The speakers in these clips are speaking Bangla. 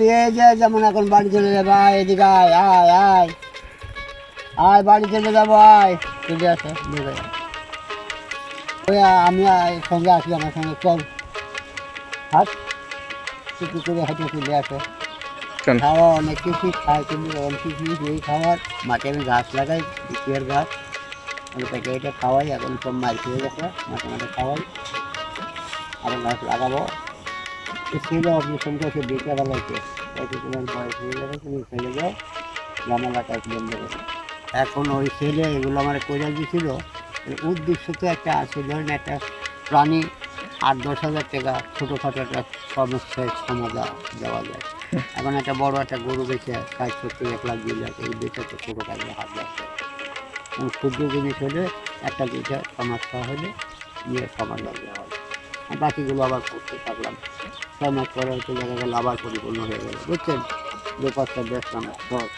নিয়ে যে যেমন এখন বাড়ি চলে যাবে আয় এদিকে আয় আয় আয়। আয় বাড়ি চলে যাব আয়। চলে আসে ওই আমি সঙ্গে আসি আমার সঙ্গে চল। হাট কিছু করে হয়তো চলে আসে। খাওয়া অনেক কিছু খায় কিন্তু অনেক কিছু এই খাওয়ার মাঠে আমি ঘাস লাগাই বিপিএর ঘাস। আমি তাকে এটা খাওয়াই এখন সব মার খেয়ে গেছে মাঠে মাঠে খাওয়াই। আরও ঘাস লাগাবো। ছিল অপারেশন করছে বিকেবেলাতে হয়তো তোমার বয়স হয়ে যাবে, তুমি ফেলে যাও জামালা কাজ বন্ধ করে এখন ওই ছেলে, এগুলো আমার দিছিল, এর উদ্দেশ্য তো একটা আছে, ধরেন একটা প্রাণী আট দশ হাজার টাকা, ছোটোখাটো একটা সমস্যায় সমাধান দেওয়া যায়। এখন একটা বড় একটা গরু বেচে ষাট সত্তর, এক লাখ দুই লাখ, এই বেচে তো ছোটো কাজে হাত এবং ক্ষুদ্র জিনিস হলে একটা দুইটা সমস্যা হলে নিয়ে সমাধান দেওয়া হয়। বাকিগুলো আবার করতে থাকলাম। ছয় মাস পরে হয়তো দেখা গেল আবার পরিপূর্ণ হয়ে গেল বুঝছেন? দু পাঁচটা বেচলাম খরচ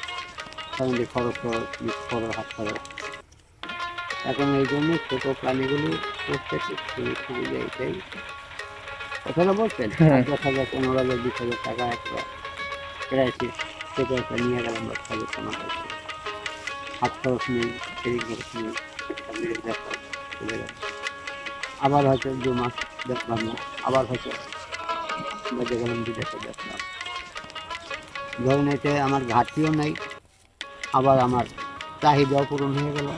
ফ্যামিলি খরচ খরচ খরচ হাত খরচ। এখন এই জন্য ছোটো প্রাণীগুলো করতে খুব সুবি- সুবিধা এটাই কথাটা বলছেন হ্যাঁ। দশ হাজার পনেরো হাজার বিশ হাজার টাকা একটা ক্রাইসিস সেটা একটা নিয়ে গেলাম দশ হাজার পনেরো হাজার হাত খরচ নেই সেদিক খরচ নেই। চলে গেল আবার হয়তো দু মাস দেখলাম না, আবার হয়তো বেঁচে গেলাম, দু দেখলাম। ধরুন এতে আমার ঘাটতিও নেই, আবার আমার চাহিদাও পূরণ হয়ে গেল,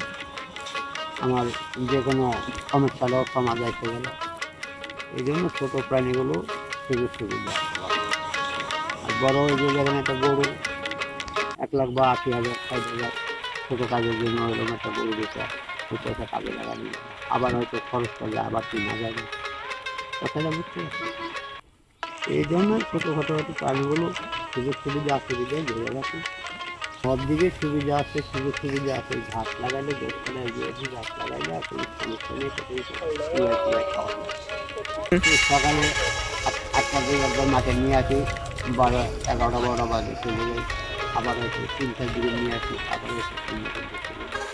আমার যে কোনো সমস্যাটাও সমাধা এসে গেল। এই জন্য ছোটো প্রাণীগুলো সুযোগ সুবিধা। আর বড় যে যেখানে একটা গরু, এক লাখ বা আশি হাজার, ষাট হাজার ছোটো কাজের জন্য এরকম একটা গরু বেচা পয়সা কাজে যায়। আবার হয়তো খরচ করলে আবার তিন হাজার কথাটা বুঝতে পারছি এই জন্য ছোটোখাটো হয়তো প্রাণীগুলো সুযোগ সুবিধা অসুবিধায় ধরে রাখি সব দিকে সুবিধা আছে, সুযোগ সুবিধা আছে। ঘাস লাগালে গোসখানায় গিয়ে ঘাস লাগাইলে আর সমস্যা নেই সকালে আট- আটটার দিকে একবার মাঠে নিয়ে আসি। বারো, এগারোটা, বারোটা বাজে। চলে যাই। আবার হয়তো তিনটার দিকে নিয়ে আসি। আবার যাই।